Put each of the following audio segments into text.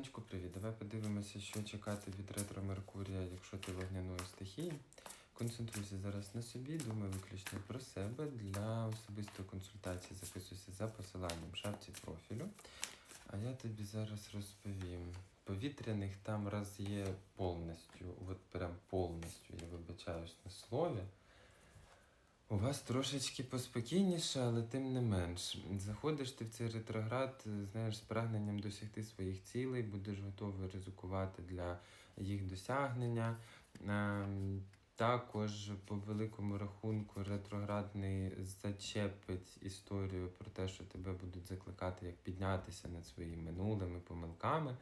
Сонечко, привіт. Давай подивимося, що чекати від ретро Меркурія, якщо ти вогняної стихії. Концентруйся зараз на собі, думай виключно про себе. Для особистої консультації записуйся за посиланням в шапці профілю. А я тобі зараз розповім. Повітряних там раз є повністю, от прям повністю, я вибачаюсь на слові. У вас трошечки поспокійніше, але тим не менш. Заходиш ти в цей ретроград, знаєш, з прагненням досягти своїх цілей, будеш готовий ризикувати для їх досягнення. Ем, Також по великому рахунку ретроградний зачепить історію про те, що тебе будуть закликати як піднятися над своїми минулими помилками,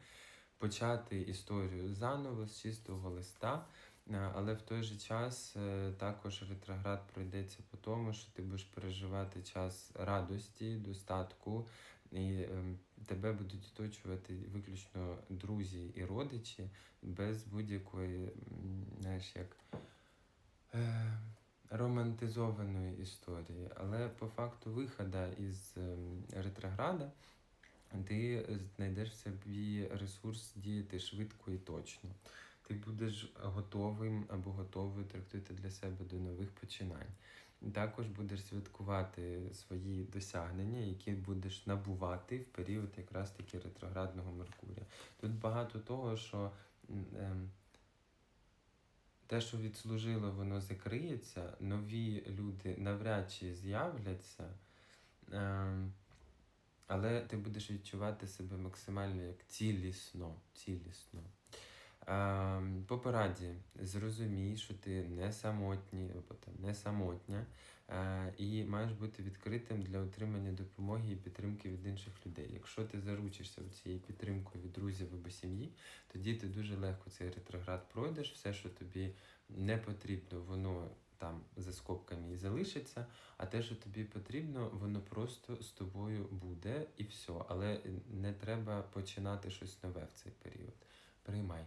почати історію заново з чистого листа. Е, Але в той же час е, також ретроград пройдеться по тому, що ти будеш переживати час радості, достатку, і ем, тебе будуть оточувати виключно друзі і родичі без будь-якої, знаєш, як е, романтизованої історії. Але по факту виходу із ем, ретрограда ти знайдеш в собі ресурс діяти швидко і точно ти будеш готовим або готовий трактувати для себе до нових починань. Також будеш святкувати свої досягнення, які будеш набувати в період якраз таки ретроградного Меркурія. Тут багато того, що ем, те, що відслужило, воно закриється, нові люди навряд чи з'являться. Ем, але ти будеш відчувати себе максимально як цілісно. цілісно. По пораді зрозумій, що ти не самотній або там не самотня, е, і маєш бути відкритим для отримання допомоги і підтримки від інших людей. Якщо ти заручишся цією підтримкою від друзів або сім'ї, тоді ти дуже легко цей ретроград пройдеш, все, що тобі не потрібно, воно там за скобками і залишиться, а те, що тобі потрібно, воно просто з тобою буде і все. Але не треба починати щось нове в цей період. Приймай.